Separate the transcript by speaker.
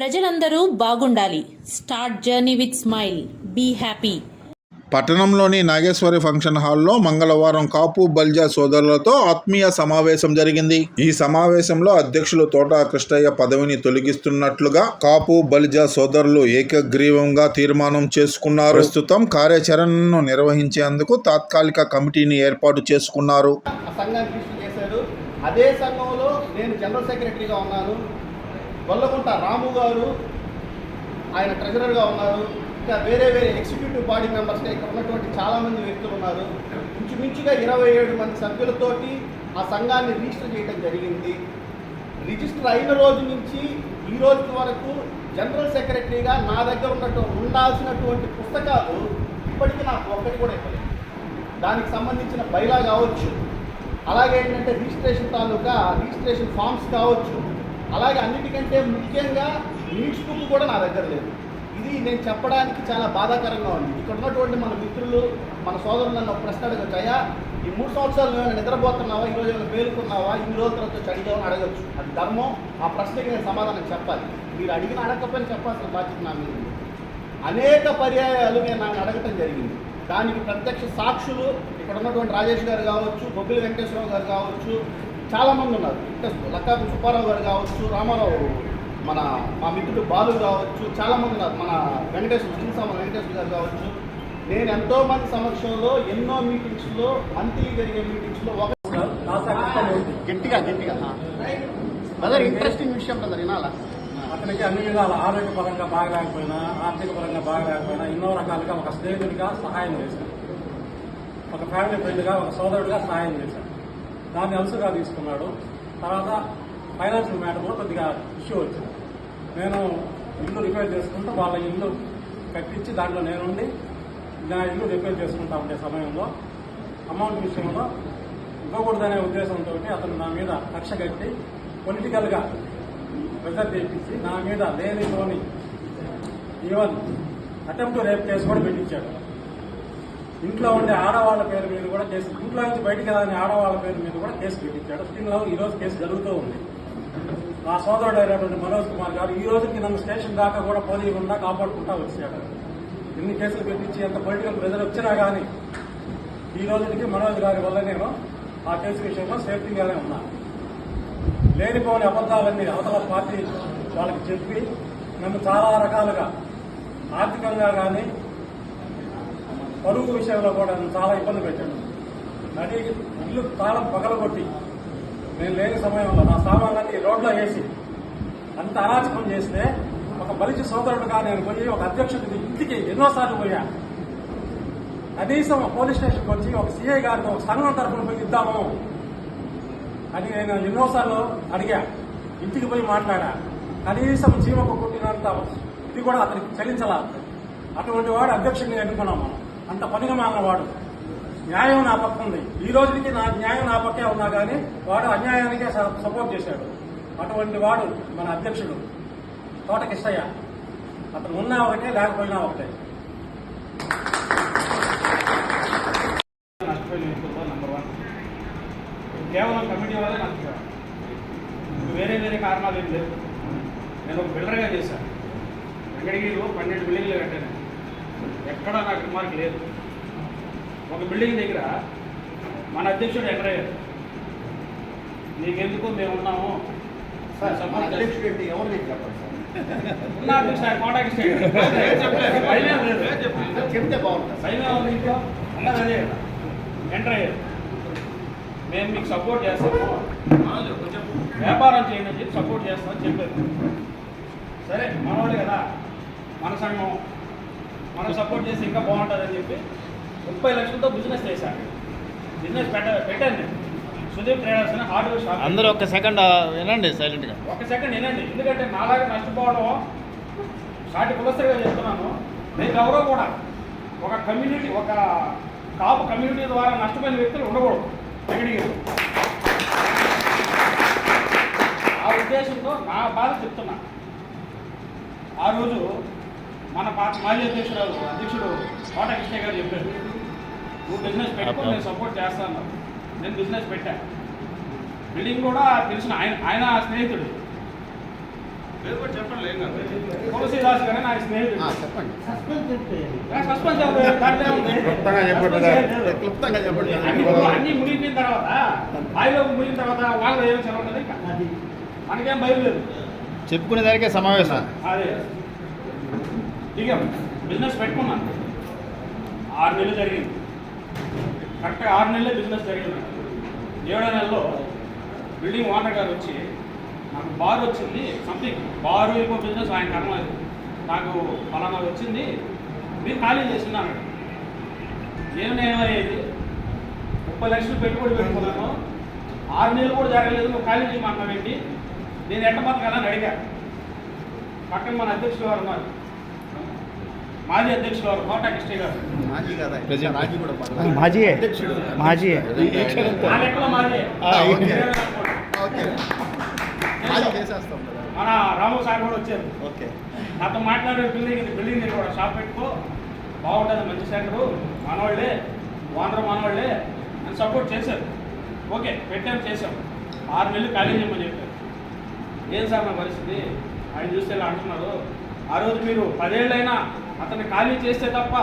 Speaker 1: ప్రజలందరూ బాగుండాలి. Start journey with smile. Be happy.
Speaker 2: పట్టణంలోని నాగేశ్వరి ఫంక్షన్ హాల్లో మంగళవారం కాపు బల్జా సోదరులతో ఆత్మీయ సమావేశం జరిగింది. ఈ సమావేశంలో అధ్యక్షులు తోట కృష్ణయ్య పదవిని తొలగిస్తున్నట్లుగా కాపు బల్జా సోదరులు ఏకగ్రీవంగా తీర్మానం చేసుకున్నారు. ప్రస్తుతం కార్యాచరణను నిర్వహించేందుకు తాత్కాలిక కమిటీని ఏర్పాటు చేసుకున్నారు.
Speaker 3: అదే సంఘంలో నేను జనరల్ సెక్రటరీగా ఉన్నాను. గొల్లకుంట రాము గారు ఆయన ట్రెజరర్గా ఉన్నారు. ఇంకా వేరే వేరే ఎగ్జిక్యూటివ్ బాడీ మెంబర్స్గా ఇక్కడ ఉన్నటువంటి చాలామంది వ్యక్తులు ఉన్నారు. ఇంచుమించుగా ఇరవై ఏడు మంది సభ్యులతోటి ఆ సంఘాన్ని రిజిస్టర్ చేయడం జరిగింది. రిజిస్టర్ అయిన రోజు నుంచి ఈ రోజు వరకు జనరల్ సెక్రటరీగా నా దగ్గర ఉన్నట్టు ఉండాల్సినటువంటి పుస్తకాలు ఇప్పటికీ నాకు ఒక్కటి కూడా ఇవ్వలేదు. దానికి సంబంధించిన బైలా కావచ్చు. అలాగే ఏంటంటే రిజిస్ట్రేషన్ తాలూకా రిజిస్ట్రేషన్ ఫామ్స్ కావచ్చు. అలాగే అన్నిటికంటే ముఖ్యంగా నీట్స్ బుక్ కూడా నా దగ్గర లేదు. ఇది నేను చెప్పడానికి చాలా బాధాకరంగా ఉంది. ఇక్కడ ఉన్నటువంటి మన మిత్రులు మన సోదరులు నన్ను ఒక ప్రశ్న అడగచ్చాయా ఈ మూడు సంవత్సరాలు ఏమైనా నిద్రపోతున్నావా? ఈ ఏమైనా మేలుకున్నావా ఇన్ని రోజుల తర్వాత వచ్చి అడగచ్చు. అది ధర్మం. ఆ ప్రశ్నకి నేను సమాధానం చెప్పాలి. మీరు అడిగిన అడగకపోయినా చెప్పాల్సిన బాధ్యత నా మీద అనేక పర్యాయాలు నేను నన్ను అడగటం జరిగింది. దానికి ప్రత్యక్ష సాక్షులు ఇక్కడ ఉన్నటువంటి రాజేష్ గారు కావచ్చు బొబ్బిలి వెంకటేశ్వరరావు గారు కావచ్చు చాలామంది ఉన్నారు. ఇంకా లక్కాపు సుబ్బారావు గారు కావచ్చు రామారావు మన మా మిత్రుడు బాలు కావచ్చు చాలామంది ఉన్నారు. మన వెంకటేశ్వర శ్రీసామ వెంకటేశ్వర గారు కావచ్చు. నేను ఎంతో మంది సమక్షంలో ఎన్నో మీటింగ్స్లో మంత్లీ జరిగే మీటింగ్స్లో ఒక గట్టిగా గట్టిగా బ్రదర్ ఇంట్రెస్టింగ్ విషయం బ్రదర్ వినాలా?
Speaker 4: అతనికి అన్ని విధాల ఆరోగ్యపరంగా బాగా లేకపోయినా ఆర్థిక పరంగా బాగా లేకపోయినా ఎన్నో రకాలుగా ఒక స్నేహితుడిగా సహాయం చేశాను ఒక ఫ్యామిలీ ఫ్రెండ్గా ఒక సోదరుడిగా సహాయం చేశాను దాన్ని అలసుగా తీసుకున్నాడు. తర్వాత ఫైనాన్షియల్ మ్యాటర్ కూడా కొద్దిగా ఇష్యూ వచ్చింది. నేను ఇల్లు రిపేర్ చేసుకుంటూ వాళ్ళ ఇల్లు కట్టించి దాంట్లో నేనుండి నా ఇల్లు రిపేర్ చేసుకుంటా ఉండే సమయంలో అమౌంట్ విషయంలో ఇవ్వకూడదనే ఉద్దేశంతో అతను నా మీద కక్ష కట్టి పొలిటికల్గా ప్రెజర్ చేయించి నా మీద లేనిలోని ఈవెన్ అటెంప్ట్ రేప్ కేసు కూడా పెట్టించాడు. ఇంట్లో ఉండే ఆడవాళ్ళ పేరు మీద కూడా కేసు ఇంట్లో నుంచి బయటికి రాని ఆడవాళ్ళ పేరు మీద కూడా కేసు పెట్టించాడు. స్టిల్ ఈ రోజు కేసు జరుగుతూ ఉంది. నా సోదరుడు అయినటువంటి మనోజ్ కుమార్ గారు ఈ రోజుకి నన్ను స్టేషన్ దాకా కూడా పోనీయకుండా కాపాడుకుంటా వచ్చాడు. ఎన్ని కేసులు పెట్టించి ఎంత పొలిటికల్ ప్రెజర్ వచ్చినా కానీ ఈ రోజుకి మనోజ్ గారి వల్ల నేను ఆ కేసు విషయంలో సేఫ్టీగానే ఉన్నా. లేనిపోని అబద్దాలన్నీ అవతల పార్టీ వాళ్ళకి చెప్పి నన్ను చాలా రకాలుగా ఆర్థికంగా కానీ పరుగు విషయంలో కూడా చాలా ఇబ్బంది పెట్టాడు నడి ఇల్లు తాళం పగలగొట్టి నేను లేని సమయంలో నా సామాన్లన్నీ రోడ్లో వేసి అంత అరాచకం చేస్తే ఒక బలిచి సోదరుడుగా నేను పోయి ఒక అధ్యక్షుడి ఇంటికి ఎన్నోసార్లు పోయా. కనీసం పోలీస్ స్టేషన్కి వచ్చి ఒక సీఐ గారితో ఒక సంఘం తరఫున పోయి ఇద్దాము అని నేను ఎన్నోసార్లు అడిగా. ఇంటికి పోయి మాట్లాడా. కనీసం జీవకు కుట్టినంత ఇది కూడా అతనికి చెల్లించాల అటువంటి వాడు అధ్యక్షుడిని ఎన్నుకున్నాం మనం. అంత పనిగా మానవాడు న్యాయం నా పక్క ఉంది. ఈ రోజుకి నా న్యాయం నా పక్కే ఉన్నా కానీ వాడు అన్యాయానికే స- సపోర్ట్ చేశాడు. అటువంటి వాడు మన అధ్యక్షుడు. తోట కిష్టయ్య. అతను ఉన్నా ఒకటే లేకపోయినా ఒకటే.
Speaker 5: నెంబర్ వన్ కేవలం కమిటీ వల్లే నష్టపోయాను వేరే వేరే కారణాలు ఏం లేవు. నేను ఒక బిల్డర్గా చేశాను. వెంకటగిరిలో పన్నెండు బిల్డింగ్లు కట్టాను. ఎక్కడా నాకు రిమార్క్ లేదు. ఒక బిల్డింగ్ దగ్గర మన అధ్యక్షుడు ఎంటర్ అయ్యారు నీకెందుకు మేము ఉన్నాము.
Speaker 3: చెప్తే బాగుంటుంది.
Speaker 5: అన్నది అదే. ఎంటర్ అయ్యారు. మేము మీకు సపోర్ట్ చేస్తాము. వ్యాపారం చేయండి అని చెప్పి సపోర్ట్ చేస్తామని చెప్పారు. సరే మనవాళ్ళు కదా? మన సంఘం. మనం సపోర్ట్ చేసి ఇంకా బాగుంటుందని చెప్పి ముప్పై లక్షలతో బిజినెస్ చేశాను బిజినెస్ పెట్ట పెట్టాను నేను సుదీప్ ట్రేడర్స్ అని హార్డ్వేర్ షాప్.
Speaker 6: అందరూ ఒక సెకండ్ వినండి సైలెంట్గా
Speaker 5: ఒక సెకండ్ వినండి. ఎందుకంటే నాలాగా నష్టపోవడం సాటి కులసరిగా చెప్తున్నాను. నేను ఎవరో కూడా ఒక కమ్యూనిటీ ఒక కాపు కమ్యూనిటీ ద్వారా నష్టపోయిన వ్యక్తులు ఉండకూడదు. వెంకటగిరి ఆ ఉద్దేశంతో నా బాధ చెప్తున్నా. ఆ రోజు మన పార్టీ మాజీ అధ్యక్షుడు అధ్యక్షుడు కోట కృష్ణ గారు చెప్పారు. నువ్వు బిజినెస్ పెట్టుకో నేను సపోర్ట్ చేస్తాను నేను బిజినెస్ పెట్టా. బిల్డింగ్ కూడా తెలిసిన ఆయన ఆయన స్నేహితుడు. చెప్పండి తులసీదాస్ గారే నాకు స్నేహితుడు.
Speaker 3: చెప్పండి.
Speaker 5: సస్పెన్స్
Speaker 2: చెప్పండి
Speaker 5: అన్ని మునిగిపోయిన తర్వాత బావిలో మునిగిన తర్వాత వాళ్ళు ఏం చదవలేదు ఇంకా. మనకేం భయం లేదు.
Speaker 6: చెప్పుకునే దానికే సమావేశం.
Speaker 5: అదే. దిగాం బిజినెస్ పెట్టుకున్నాను ఆరు నెలలు జరిగింది కరెక్ట్గా ఆరు నెలలే బిజినెస్ జరిగింది ఏడో నెలలో బిల్డింగ్ ఓనర్ గారు వచ్చి నాకు బార్ వచ్చింది సంథింగ్ బారు ఇంకో బిజినెస్ ఆయన కర్మ నాకు ఫలానా వచ్చింది మీరు ఖాళీ చేస్తున్నాను ఏమయ్యేది ముప్పై లక్షలు పెట్టుబడి పెట్టుకున్నాను. ఆరు నెలలు కూడా జరగలేదు నువ్వు ఖాళీ చేయమన్నావు నేను ఎట్ట బతకాలని అడిగా. పక్కన మన అధ్యక్షులు గారు ఉన్నారు. మాజీ అధ్యక్షులు వారు కోట కృష్ణ గారు.
Speaker 3: మాజీ కదా. రాజీ కూడా అధ్యక్షుడు.
Speaker 5: మన రాము సార్ కూడా వచ్చారు.
Speaker 3: ఓకే.
Speaker 5: నాతో మాట్లాడే బిల్డింగ్ ఇది బిల్డింగ్ దగ్గర కూడా షాప్ పెట్టుకో. బాగుంటుంది మంచి సెంటరు. మనవాళ్ళే ఓనర్ మనవాళ్ళే అని సపోర్ట్ చేశారు. ఓకే పెట్టాం చేసాం ఆరు నెలలు ఖాళీ చేయమని చెప్పారు. ఏం సార్ నా పరిస్థితి? ఆయన చూస్తే ఇలా అంటున్నారు. ఆ రోజు మీరు పదేళ్ళైనా అతన్ని ఖాళీ చేస్తే తప్ప